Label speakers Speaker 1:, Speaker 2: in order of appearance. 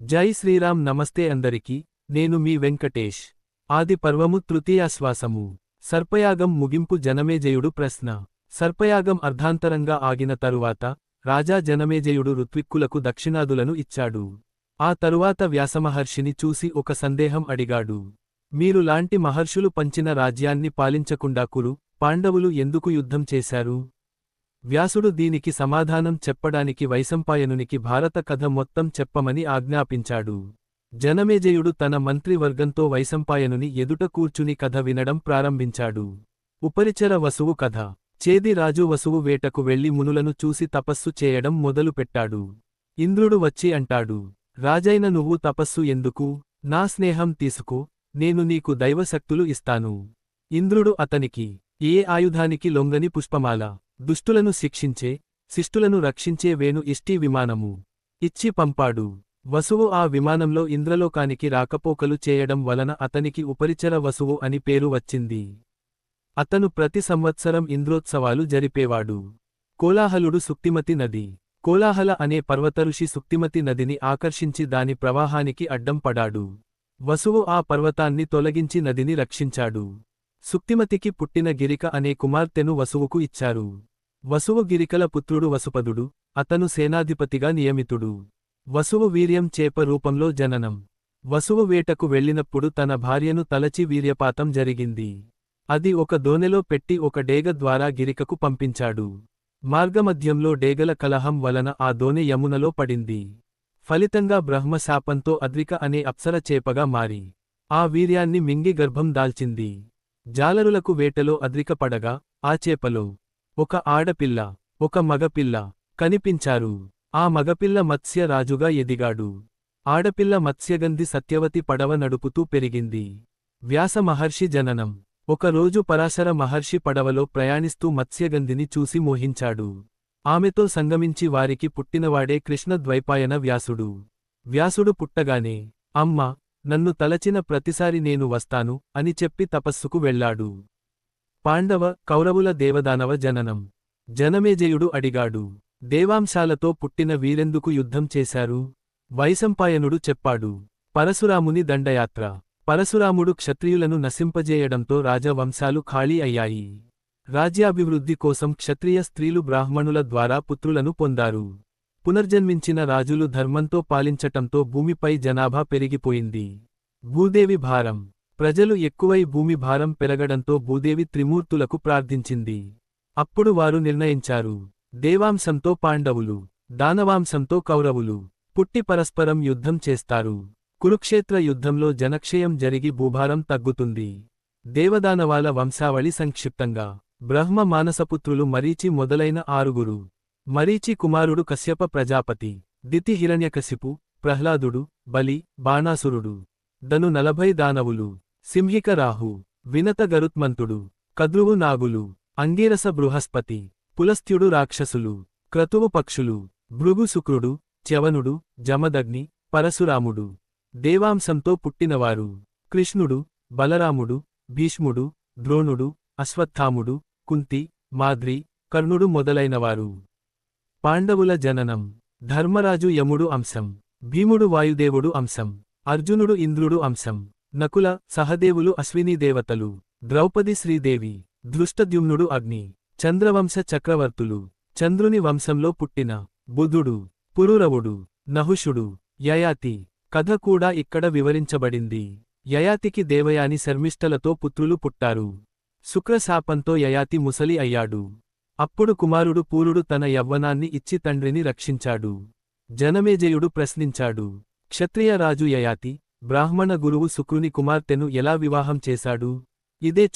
Speaker 1: జై శ్రీరామ్ నమస్తే అందరికి నేను మీ వెంకటేష్. ఆది పర్వము తృతీయాశ్వాసము. సర్పయాగం ముగింపు జనమేజయుడు ప్రశ్న. సర్పయాగం అర్ధాంతరంగా ఆగిన తరువాత రాజా జనమేజయుడు ఋత్విక్కులకు దక్షిణాదులను ఇచ్చాడు. ఆ తరువాత వ్యాసమహర్షిని చూసి ఒక సందేహం అడిగాడు. మీరు లాంటి మహర్షులు పంచిన రాజ్యాన్ని పాలించకుండా కురు పాండవులు ఎందుకు యుద్ధం చేశారు? వ్యాసుడు దీనికి సమాధానం చెప్పడానికి వైశంపాయనునికి భారత కథ మొత్తం చెప్పమని ఆజ్ఞాపించాడు. జనమేజయుడు తన మంత్రివర్గంతో వైశంపాయనుని ఎదుట కూర్చుని కథ వినడం ప్రారంభించాడు. ఉపరిచర వసువు కథ. చేది రాజు వసువు వేటకు వెళ్ళి మునులను చూసి తపస్సు చేయడం మొదలుపెట్టాడు. ఇంద్రుడు వచ్చి అంటాడు రాజైన నువ్వు తపస్సు ఎందుకు? నా స్నేహం తీసుకో నేను నీకు దైవశక్తులు ఇస్తాను ఇంద్రుడు అతనికి ఏ ఆయుధానికి లొంగని పుష్పమాల? దుష్టులను శిక్షించే శిష్టులను రక్షించే వేణు ఇష్టి విమానము. ఇచ్చి పంపాడు. వసువు ఆ విమానంలో ఇంద్రలోకానికి రాకపోకలు చేయడం వలన అతనికి ఉపరిచర వసువు అని పేరు వచ్చింది. అతను ప్రతి సంవత్సరం ఇంద్రోత్సవాలు జరిపేవాడు. కోలాహలుడు సుక్తిమతి నది. కోలాహల అనే పర్వతఋషి సుక్తిమతి నదిని ఆకర్షించి దాని ప్రవాహానికి అడ్డం పడాడు. వసువు ఆ పర్వతాన్ని తొలగించి నదిని రక్షించాడు. సుక్తిమతికి పుట్టిన గిరిక అనే కుమార్తెను వసువుకు ఇచ్చారు. వసువగిరికల పుత్రుడు వసుపదుడు అతను సేనాధిపతిగా నియమితుడు. వసువు వీర్యం చేప రూపంలో జననం. వసువు వేటకు వెళ్ళినప్పుడు తన భార్యను తలచి వీర్యపాతం జరిగింది. అది ఒక దోనెలో పెట్టి ఒక డేగ ద్వారా గిరికకు పంపించాడు. మార్గమధ్యంలో డేగల కలహం వలన ఆ దోనె యమునలో పడింది. ఫలితంగా బ్రహ్మశాపంతో అద్విక అనే అప్సర చేపగా మారి. ఆ వీర్యాన్ని మింగి గర్భం దాల్చింది. జాలరులకు వేటలో అద్రిక పడగా ఆ చేపలో ఒక ఆడపిల్ల ఒక మగపిల్ల కనిపించారు. ఆ మగపిల్ల మత్స్య రాజుగా ఎదిగాడు. ఆడపిల్ల మత్స్యగంధి సత్యవతి పడవ నడుపుతూ పెరిగింది. వ్యాస మహర్షి జననం. ఒకరోజు పరాశర మహర్షి పడవలో ప్రయాణిస్తూ మత్స్యగంధిని చూసి మోహించాడు. ఆమెతో సంగమించి వారికి పుట్టినవాడే కృష్ణద్వైపాయన వ్యాసుడు. వ్యాసుడు పుట్టగానే అమ్మ నన్ను తలచిన ప్రతిసారి నేను వస్తాను అని చెప్పి తపస్సుకు వెళ్ళాడు. పాండవ కౌరవుల దేవదానవ జననం. జనమేజయుడు అడిగాడు దేవాంశాలతో పుట్టిన వీరెందుకు యుద్ధం చేశారు? వైశంపాయనుడు చెప్పాడు పరశురాముని దండయాత్ర. పరశురాముడు క్షత్రియులను నశింపజేయడంతో రాజవంశాలు ఖాళీ అయ్యాయి. రాజ్యాభివృద్ధి కోసం క్షత్రియ స్త్రీలు బ్రాహ్మణుల ద్వారా పుత్రులను పొందారు. పునర్జన్మించిన రాజులు ధర్మంతో పాలించటంతో భూమిపై జనాభా పెరిగిపోయింది. భూదేవి భారం. ప్రజలు ఎక్కువై భూమి భారం పెరగడంతో భూదేవి త్రిమూర్తులకు ప్రార్థించింది. అప్పుడు వారు నిర్ణయించారు. దేవాంశంతో పాండవులు దానవాంశంతో కౌరవులు పుట్టి పరస్పరం యుద్ధం చేస్తారు. కురుక్షేత్ర యుద్ధంలో జనక్షయం జరిగి భూభారం తగ్గుతుంది. దేవదానవాల వంశావళి సంక్షిప్తంగా. బ్రహ్మ మానసపుత్రులు మరీచి మొదలైన ఆరుగురు. మరీచి కుమారుడు కశ్యప ప్రజాపతి దితి హిరణ్యకశిపు ప్రహ్లాదుడు బలి బాణాసురుడు. దను నలభై దానవులు. సింహిక రాహు వినత గరుత్మంతుడు కద్రువు నాగులు అంగీరస బృహస్పతి పులస్త్యుడు రాక్షసులు క్రతువు పక్షులు భృగు శుక్రుడు చ్యవనుడు జమదగ్ని పరశురాముడు దేవాంశంతో పుట్టినవారు కృష్ణుడు బలరాముడు భీష్ముడు ద్రోణుడు అశ్వత్థాముడు కుంతి మాద్రి కర్ణుడు మొదలైనవారు. పాండవుల జననం ధర్మరాజు యముడు అంశం భీముడు వాయుదేవుడు అంశం అర్జునుడు ఇంద్రుడు అంశం. నకుల సహదేవులు అశ్వినీ దేవతలు. ద్రౌపది శ్రీదేవి. దృష్టద్యుమ్నుడు అగ్ని. చంద్రవంశ చక్రవర్తులు. చంద్రుని వంశంలో పుట్టిన. బుధుడు. పురురవుడు. నహుషుడు. యయాతి. కథ కూడా ఇక్కడ వివరించబడింది. యయాతికి దేవయాని శర్మిష్టలతో పుత్రులు పుట్టారు. శుక్రశాపంతో యయాతి ముసలి అయ్యాడు. అప్పుడు కుమారుడు పూరుడు తన యవ్వనాన్ని ఇచ్చి తండ్రిని రక్షించాడు. జనమేజయుడు ప్రశ్నించాడు. క్షత్రియరాజు యయాతి బ్రాహ్మణ గురువు శుక్రుని కుమార్తెను ఎలా వివాహం చేశాడు? ఇదే